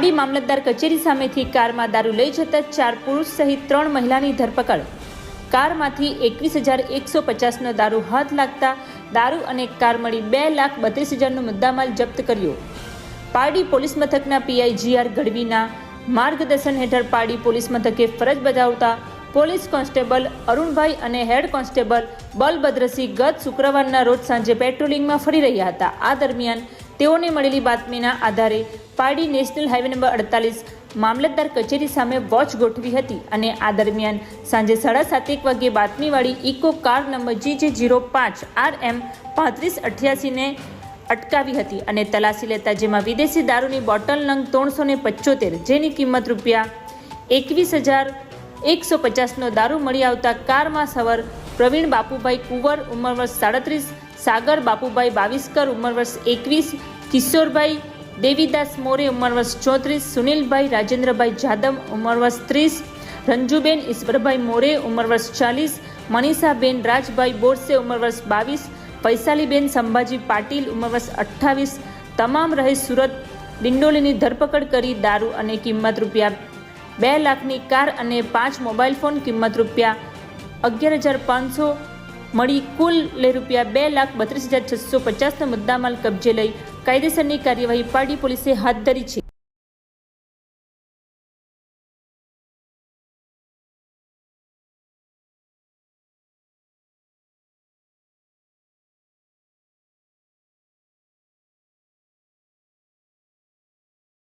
પાડી મામલતદાર કચેરી સામેથી કારમાં દારૂ લઈ જતા ચાર પુરુષ સહિત ત્રણ મહિલાની ધરપકડ. કારમાંથી એકવીસ હજાર એકસો પચાસનો દારૂ હાથ લાગતા દારૂ અને કાર મળી બે લાખ બત્રીસ હજારનો મુદ્દામાલ જપ્ત કર્યો. પારડી પોલીસ મથકના પીઆઈ જીઆર ગઢવીના માર્ગદર્શન હેઠળ પારડી પોલીસ મથકે ફરજ બજાવતા પોલીસ કોન્સ્ટેબલ અરુણભાઈ અને હેડ કોન્સ્ટેબલ બલભદ્રસિંહ ગત શુક્રવારના રોજ સાંજે પેટ્રોલિંગમાં ફરી રહ્યા હતા. આ દરમિયાન તેઓને મળેલી બાતમીના આધારે પારડી નેશનલ હાઈવે નંબર અડતાલીસ મામલતદાર કચેરી સામે વોચ ગોઠવી હતી અને આ દરમિયાન સાંજે સાડા સાતેક વાગ્યે બાતમીવાળી Eeco car number G J zero પાંચ આર એમ પાંત્રીસ અઠ્યાસીને અટકાવી હતી અને તલાશી લેતા જેમાં વિદેશી દારૂની બોટલ નંગ ત્રણસો ને પચોતેર જેની કિંમત રૂપિયા એકવીસ હજાર એકસો પચાસનો દારૂ મળી આવતા કારમાં સવાર પ્રવીણ બાપુભાઈ કુંવર ઉંમર વર્ષ સાડત્રીસ સાગર, બાપુભાઈ બાવીસકર, ઉંમર વર્ષ એકવીસ, કિશોરભાઈ દેવીદાસ મોરે, ઉંમર વર્ષ ચોત્રીસ, સુનિલભાઈ રાજેન્દ્રભાઈ જાદવ, ઉંમર વર્ષ ત્રીસ, રંજુબેન ઈશ્વરભાઈ મોરે, ઉંમર વર્ષ ચાલીસ, મનીષાબેન રાજભાઈ બોરસે, ઉંમર વર્ષ બાવીસ, વૈશાલીબેન સંભાજી પાટીલ, ઉંમર વર્ષ અઠ્ઠાવીસ, તમામ રહે સુરત ડિંડોલીની ધરપકડ કરી દારૂ અને કિંમત રૂપિયા બે લાખની કાર અને પાંચ મોબાઈલ ફોન કિંમત રૂપિયા અગિયાર હજાર પાંચસો મળી કુલ લે રૂપિયા બે લાખ બત્રીસ હજાર છસો પચાસનો મુદ્દામાલ કબજે લઈ કાયદેસરની કાર્યવાહી પાડી પોલીસે હાથ ધરી છે.